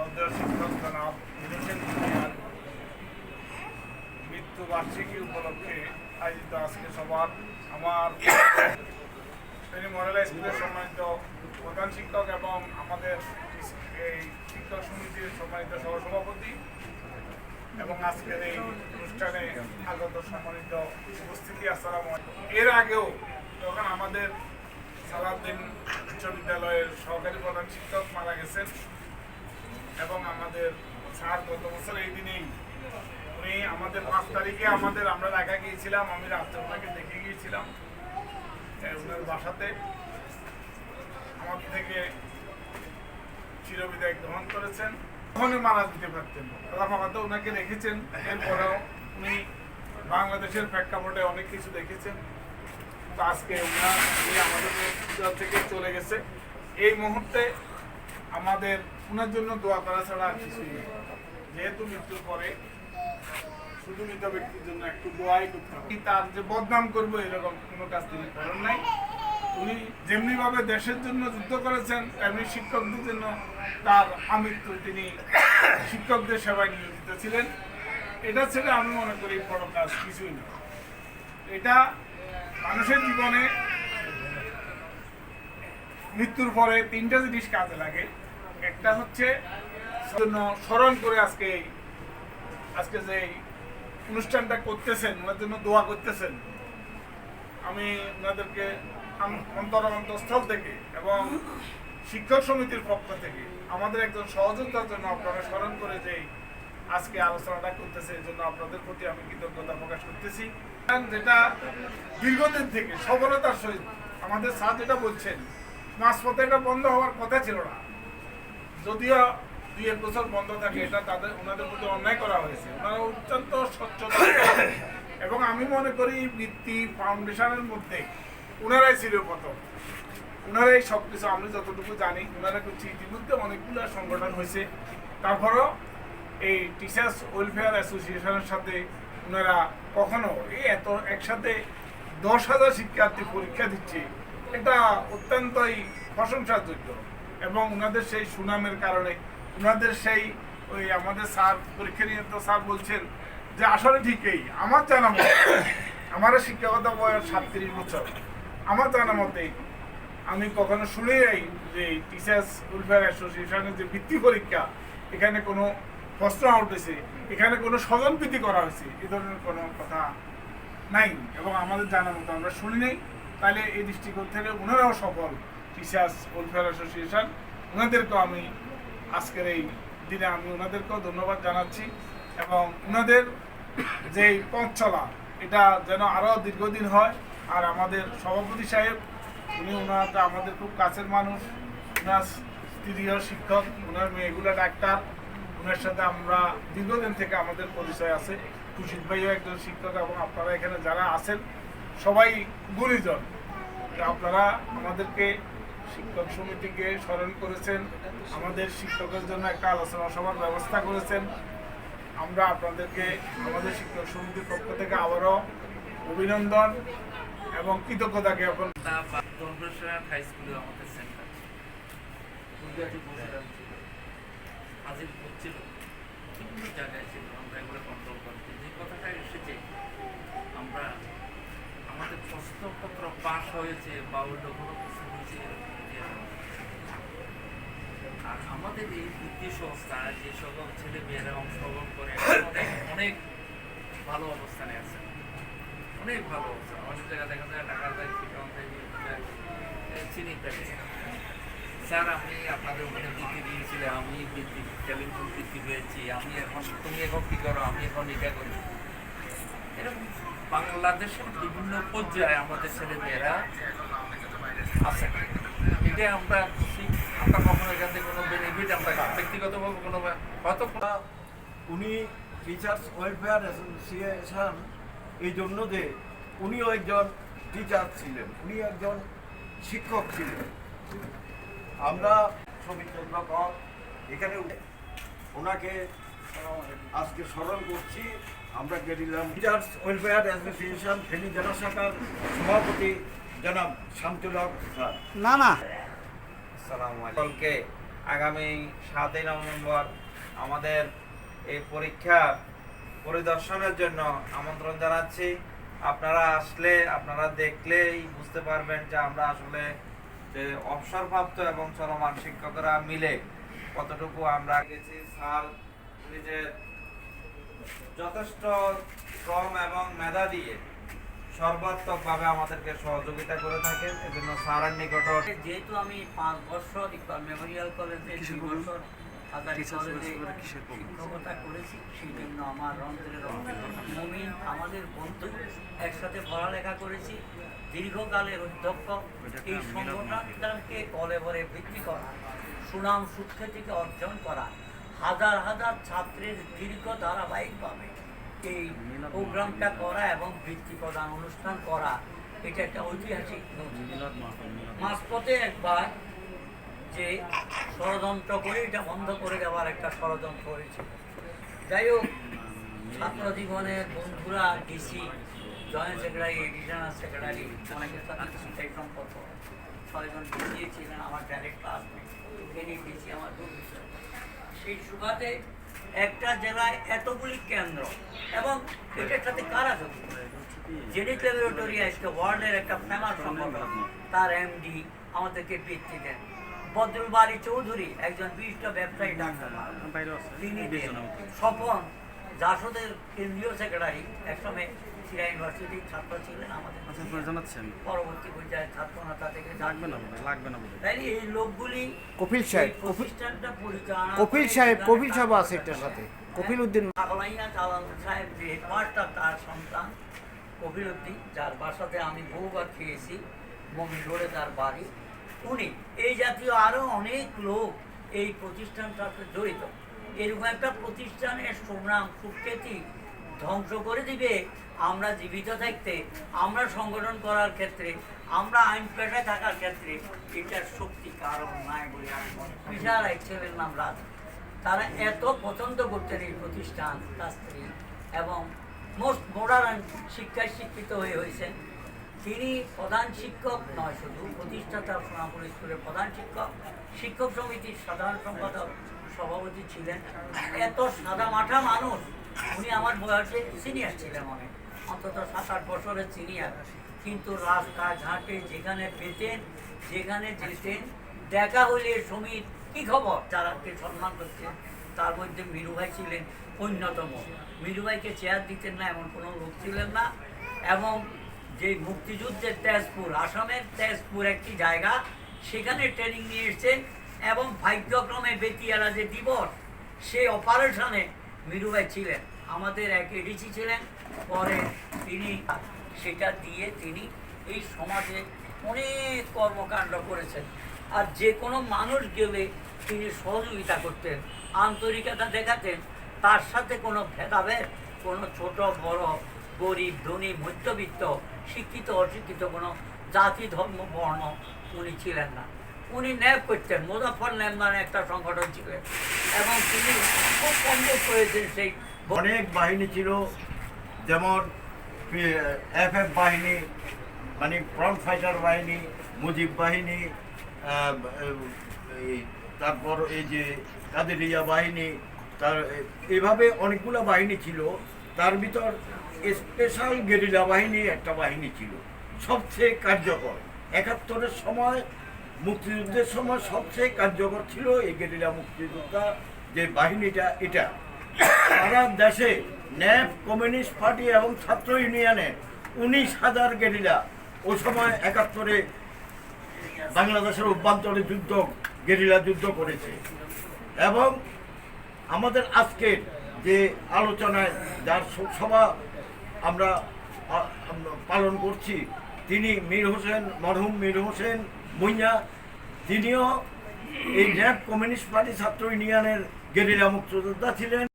শ্রদ্ধেয় শিক্ষক জনাব বার্ষিকী উপলক্ষে আয়োজিত আজকে সবার আমার মডেল স্কুলের সম্মানিত প্রধান শিক্ষক এবং আমাদের এই শিক্ষক সমিতির সম্মানিত সহসভাপতি এবং আজকের এই অনুষ্ঠানে আগত সম্মানিত উপস্থিতি, আসসালাম এর আগেও যখন আমাদের সালাউদ্দিন উচ্চ বিদ্যালয়ের সহকারী প্রধান শিক্ষক মারা গেছেন এবং আমাদের স্যার গত বছর এই দিনেই, উনি আমাদের পাঁচ তারিখে আমাদের, আমরা ঢাকা গিয়েছিলাম, আমি রাত্রে ওনাকে দেখে গিয়েছিলাম ওনার বাসাতে। আমার থেকে চিরবিদায় গ্রহণ করেছেন। তখনই মারা দিতে পারতেন আল্লাহ তো ওনাকে রেখেছেন, এরপরেও উনি বাংলাদেশের প্রেক্ষাপটে অনেক কিছু দেখেছেন। তো আজকে ওনার আমাদের থেকে চলে গেছে। এই মুহূর্তে আমাদের ওনার জন্য দোয়া করা ছাড়া আর কিছুই নেই। যেহেতু মৃত্যুর পরে শুধু মৃত ব্যক্তির জন্য একটু দোয়াই করতে হবে। তার যে বদনাম করব এরকম কোনো কাজ তিনি করেন নাই। উনি যেমনি ভাবে দেশের জন্য যুদ্ধ করেছেন, তেমনি শিক্ষকদের জন্য তার আমৃত্যু তিনি শিক্ষকদের সেবায় নিয়োজিত ছিলেন। এটা ছেড়ে আমি মনে করি বড় কাজ কিছুই না। এটা মানুষের জীবনে মৃত্যুর পরে তিনটা জিনিস কাজে লাগে। একটা হচ্ছে জন্য স্মরণ করে আজকে আজকে যে অনুষ্ঠানটা করতেছেন, ওনার জন্য দোয়া করতেছেন। আমি ওনাদেরকে অন্তর অন্তঃস্থল থেকে এবং শিক্ষক সমিতির পক্ষ থেকে আমাদের একজন সহযোগিতার জন্য আপনারা স্মরণ করে যে আজকে আলোচনাটা করতেছে, এই জন্য আপনাদের প্রতি আমি কৃতজ্ঞতা প্রকাশ করতেছি। যেটা দীর্ঘদিন থেকে সফলতার সহিত আমাদের স্যার যেটা বলছেন, মাঝপথে এটা বন্ধ হওয়ার কথা ছিল না। যদিও দুই এক বছর বন্ধ থাকে, এটা তাদের ওনাদের প্রতি অন্যায় করা হয়েছে। ওনারা অত্যন্ত স্বচ্ছতা এবং আমি মনে করি বৃত্তি ফাউন্ডেশনের মধ্যে ওনারাই ছিল প্রথম ওনারাই সব কিছু আমি যতটুকু জানি, ওনারা করছি ইতিমধ্যে অনেকগুলো সংগঠন হয়েছে। তারপরও এই টিচার্স ওয়েলফেয়ার অ্যাসোসিয়েশনের সাথে ওনারা কখনো এই এত, একসাথে দশ হাজার শিক্ষার্থী পরীক্ষা দিচ্ছে, এটা অত্যন্তই প্রশংসার যোগ্য। এবং ওনাদের সেই সুনামের কারণে ওনাদের সেই ওই আমাদের স্যার, পরীক্ষা নিয়ে তো স্যার বলছেন যে আসলে ঠিকই। আমার জানা মতে আমার শিক্ষকতা বয়স সাতত্রিশ বছর। আমার জানা মতে, আমি কখনো শুনে নাই যে টিচার্স ওয়েলফেয়ার অ্যাসোসিয়েশনের যে ভিত্তি পরীক্ষা, এখানে কোনো প্রশ্ন উঠেছে, এখানে কোনো স্বজনপ্রীতি করা হয়েছে, এ ধরনের কোনো কথা নাই। এবং আমাদের জানার মতো আমরা শুনি নাই, তাহলে এই দৃষ্টিকোণ থেকে ওনারাও সফল। টিচার্স ওয়েলফেয়ার অ্যাসোসিয়েশন, ওনাদেরকেও আমি আজকের এই দিনে আমি ওনাদেরকেও ধন্যবাদ জানাচ্ছি এবং ওনাদের যে পথ চলা, এটা যেন আরও দীর্ঘদিন হয়। আর আমাদের সভাপতি সাহেব, উনি ওনার আমাদের খুব কাছের মানুষ, ওনার স্ত্রীয় শিক্ষক, ওনার মেয়েগুলো ডাক্তার, ওনার সাথে আমরা দীর্ঘদিন থেকে আমাদের পরিচয় আছে। খুশিদ ভাইও একজন শিক্ষক এবং আপনারা এখানে যারা আছেন, সবাই গুণীজন। আপনারা আমাদেরকে শিক্ষক সমিতিকে স্মরণ করেছেন, আমাদের শিক্ষকের জন্য একটা আলোচনা সভার ব্যবস্থা করেছেন। আমরা আপনাদেরকে, আমাদের শিক্ষক সমিতির পক্ষ থেকে আবারও অভিনন্দন এবং কৃতজ্ঞতা জ্ঞাপন আমরা প্রশ্নপত্র পাস হয়েছে, বা অন্য কোনো কিছু হয়েছে। আর আমাদের এই বৃত্তি সংস্থা, যে সকল ছেলে মেয়েরা অংশগ্রহণ করে, অনেক ভালো অবস্থানে আছে। অনেক ভালো অবস্থা। অনেক জায়গায় দেখা যায় টাকার ব্যাগ অ্যাকাউন্ট চিনি থাকে স্যার আমি আপনাদের ওখানে বৃত্তি দিয়েছিলাম আমি বৃত্তি টেলিফোন বৃত্তি পেয়েছি, আমি এখন, তুমি এখন কী করো? আমি এখন এটা করি। এরকম বাংলাদেশের বিভিন্ন পর্যায়ে আমাদের ছেলেমেয়েরা আছে। এটা আমরা আমরা কখনো এখান থেকে কোনো বেনিফিট আমরা ব্যক্তিগতভাবে কোনো হয়তো উনি টিচার্স ওয়েলফেয়ার অ্যাসোসিয়েশন, এই জন্য যে উনিও একজন টিচার ছিলেন। উনি একজন শিক্ষক ছিলেন। আমরা শ্রমিক চন্দ্রকর এখানে ওনাকে আজকে স্মরণ করছি আমরা গেছিলাম টিচার্স ওয়েলফেয়ার অ্যাসোসিয়েশন ফেনী জেলা শাখার সভাপতি জনাব শামতুল হক স্যার না। না সকলকে আগামী সাতই নভেম্বর আমাদের এই পরীক্ষা পরিদর্শনের জন্য আমন্ত্রণ জানাচ্ছি। আপনারা আসলে আপনারা দেখলেই বুঝতে পারবেন যে আমরা আসলে যে অবসরপ্রাপ্ত এবং চলমান শিক্ষকরা মিলে কতটুকু আমরা গেছি স্যার নিজের যথেষ্ট শ্রম এবং মেধা দিয়ে সর্বাত্মকভাবে আমাদেরকে সহযোগিতা করে থাকেন এজন্য স্যারের নিকট যেহেতু আমি পাঁচ বছর ইকবাল মেমোরিয়াল কলেজে দুই বছর শিক্ষকতা করেছি সেই জন্য আমার অন্তরের মমিন আমাদের বন্ধু একসাথে পড়ালেখা করেছি দীর্ঘকালের অধ্যক্ষ। এই সংগঠনটাকে কলেবরে বৃদ্ধি করা সুনাম সুখ্যাতিকে অর্জন করা হাজার হাজার ছাত্রের দীর্ঘ ধারাবাহিকভাবে এই প্রোগ্রামটা করা এবং বৃত্তি প্রদান অনুষ্ঠান করা এটা একটা ঐতিহাসিক। মাঝপথে একবার যে ষড়যন্ত্র করে এটা বন্ধ করে দেওয়ার একটা ষড়যন্ত্র হয়েছিল। যাই হোক ছাত্র জীবনের বন্ধুরা DC joint secretary additional secretary অনেকের সাথে সেই সম্পর্ক। ছয়জন ডিসি ছিলেন আমার ডাইরেক্ট ক্লাসমেট এনি ডিসি আমার দূর বিষয় সেই সুবাদে একটা জেলায় এতগুলি কেন্দ্র এবং এটার সাথে কারা যুক্ত? ল্যাবরেটরি আজকে ওয়ার্ল্ডের একটা ফেমাস সংগঠন তার এমডি আমাদেরকে বৃত্তি দেন। বদরুল বাড়ি চৌধুরী একজন বিশিষ্ট ব্যবসায়ী ডাক্তার তিনি স্বপন জাসদের কেন্দ্রীয় সেক্রেটারি একসময় ইউনিভার্সিটির ছাত্র ছিলেন আমাদের আচ্ছা আপনারা জানাচ্ছেন। পরবর্তী পর্যায়ে ছাত্র নেতা থেকে লাগবে না লাগবে না তাই এই লোকগুলি কপিল সাহেব, এই প্রতিষ্ঠানটা পরিচালনা কপিল সাহেব কপিল সাহেব আছে এটার সাথে। কপিল উদ্দিন জালাল সাহেব যে হেডমাস্টার তার সন্তান কবির উদ্দিন যার বাসাতে আমি বহুবার খেয়েছি মমিন রোডে তার বাড়ি। উনি এই জাতীয় আরও অনেক লোক এই প্রতিষ্ঠানটার সাথে জড়িত। এরকম একটা প্রতিষ্ঠানের সুনাম সুখ্যাতি ধ্বংস করে দিবে। আমরা জীবিত থাকতে, আমরা সংগঠন করার ক্ষেত্রে, আমরা আইন পেশায় থাকার ক্ষেত্রে এটার শক্তি কারণ নাই বলে আমি। বিশাল এক ছেলের নাম রাজ। তারা এত পছন্দ করতেন এই প্রতিষ্ঠান, তার স্ত্রী, এবং মোস্ট মডার্ন শিক্ষায় শিক্ষিত হয়ে হয়েছেন। তিনি প্রধান শিক্ষক নয় শুধু, প্রতিষ্ঠাতা সোনাপুর স্কুলের প্রধান শিক্ষক শিক্ষক সমিতির সাধারণ সম্পাদক, সভাপতি ছিলেন। এত সাদা মাঠা মানুষ উনি আমার বয়সে সিনিয়র ছিলেন অনেক অন্তত সাত আট বছরের সিনিয়র কিন্তু রাস্তাঘাটে যেখানে পেতেন, যেখানে যেতেন, দেখা হইলে সমীর, কি খবর? যারাকে সম্মান করতেন, তার মধ্যে মিরু ভাই ছিলেন অন্যতম। মিরু ভাইকে চেয়ার দিতেন না, এমন কোনো লোক ছিলেন না। এবং যে মুক্তিযুদ্ধের তেজপুর, আসামের তেজপুর একটি জায়গা, সেখানে ট্রেনিং নিয়ে এসছেন এবং ভাগ্যক্রমে বেতিয়ারা যে দিবস সেই অপারেশনে মিরু ভাই ছিলেন, আমাদের এক এডিসি ছিলেন, পরে তিনি সেটা দিয়ে তিনি এই সমাজে অনেক কর্মকাণ্ড করেছেন। আর যে কোনো মানুষ গেলে তিনি সহযোগিতা করতেন, আন্তরিকতা দেখাতেন, তার সাথে কোনো ভেদাভেদ, কোনো ছোট, বড়, গরিব, ধনী, মধ্যবিত্ত, শিক্ষিত, অশিক্ষিত কোনো জাতি, ধর্ম, বর্ণ উনি ছিলেন না। উনি ন্যায় করতেন। মুজাফর ন্যায় নামে একটা সংগঠন ছিলেন এবং তিনি খুব কমজোর করেছেন সেই অনেক বাহিনী ছিল, যেমন এফ এফ বাহিনী মানে ফ্রন্ট ফাইটার বাহিনী, মুজিব বাহিনী তারপর এই যে কাদেরিয়া বাহিনী, তার, এভাবে অনেকগুলো বাহিনী ছিল। তার ভিতর স্পেশাল গেরিলা বাহিনী একটা বাহিনী ছিল। সবচেয়ে কার্যকর। একাত্তরের সময় মুক্তিযুদ্ধের সময় সবচেয়ে কার্যকর ছিল এই গেরিলা মুক্তিযোদ্ধা যে বাহিনীটা, এটা। সারা দেশে ন্যাপ, কমিউনিস্ট পার্টি এবং ছাত্র ইউনিয়নে উনিশ হাজার গেরিলা ওই সময় একাত্তরে বাংলাদেশের অভ্যন্তরে যুদ্ধ, গেরিলা যুদ্ধ করেছে। এবং আমাদের আজকের যে আলোচনায় যার সভা আমরা পালন করছি, তিনি মীর হোসেন, মরহুম মীর হোসেন মুইয়া তিনিও এই র্যাব কমিউনিস্ট পার্টি ছাত্র ইউনিয়নের গেরিলা মুক্তিযোদ্ধা ছিলেন।